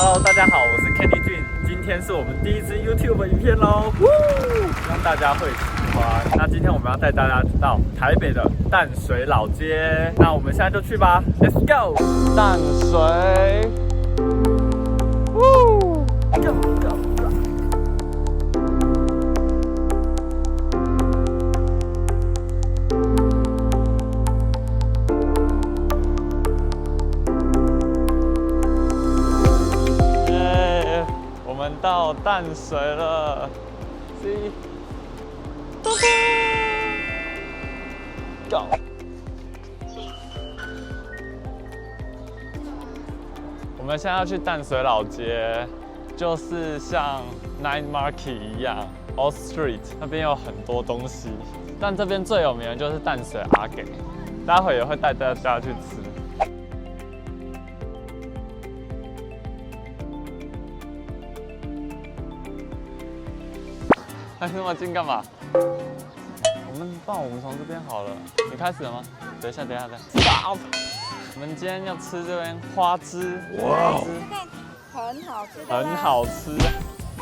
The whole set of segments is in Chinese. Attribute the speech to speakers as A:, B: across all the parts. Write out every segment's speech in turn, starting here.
A: Hello，大家好，我是 Kenny j 今天是我们第一支 YouTube 影片喽，呜希望大家会喜欢。那今天我们要带大家到台北的淡水老街，那我们现在就去吧，Let's go！淡水。到淡水了一嘟嘟，Go！我们现在要去淡水老街，就是像 Night Market 一样，All Street 那边有很多东西，但这边最有名的就是淡水阿给，待会也会带大家去吃。还那么近干嘛？我们不然我们从这边好了。你开始了吗？等一下，等一下，等一下。Stop！我们今天要吃这边花枝，花枝
B: 很好吃
A: 很好吃。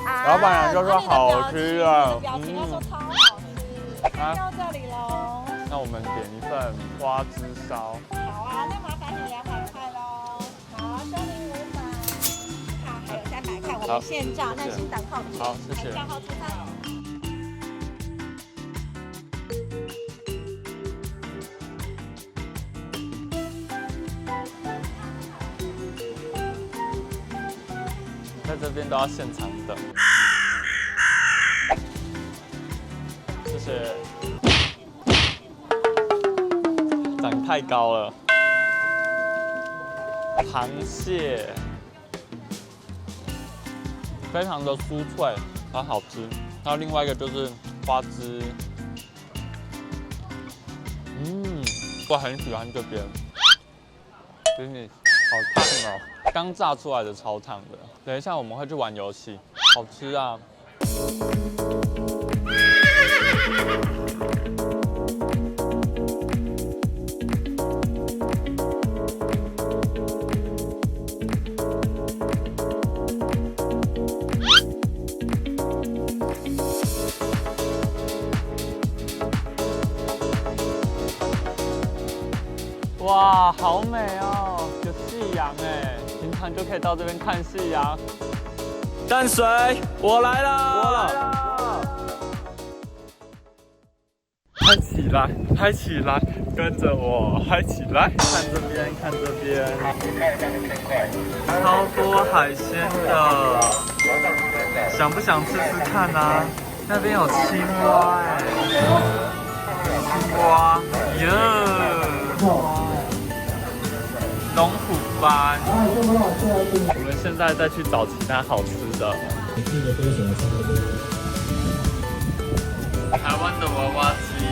B: 啊。
A: 老板娘就说好吃啊
B: 表情要说超好吃。
A: 啊
B: 到这里喽。
A: 那我们点一份花枝烧。
B: 好啊，那麻烦你两百块喽。好，收您五百。好，还有三百块，我
A: 好
B: 们现账，耐心等候。
A: 好谢谢
B: 还账后出餐。
A: 在这边都要现场等。谢谢。长太高了。螃蟹，非常的酥脆，很好吃。还有另外一个就是花枝，嗯，我很喜欢这边，真的好烫哦。刚炸出来的超烫的。等一下我们会去玩游戏，好吃啊！哇，好美哦，有夕阳哎，平常就可以到这边看夕阳。淡水，我来了，我来了。嗨起来，嗨起来，跟着我嗨起来。看这边，看这边，超多海鲜的，想不想吃吃看啊？那边有青蛙哎，青蛙，耶！龙虎斑。我们现在再去找其他好吃的。台湾的娃娃机。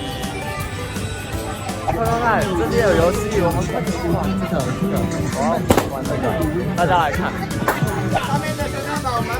A: 快快快！这边有游戏，我们快去玩这个这个，我要玩这个，大家来看。
C: 上面的先生把我们把这娃娃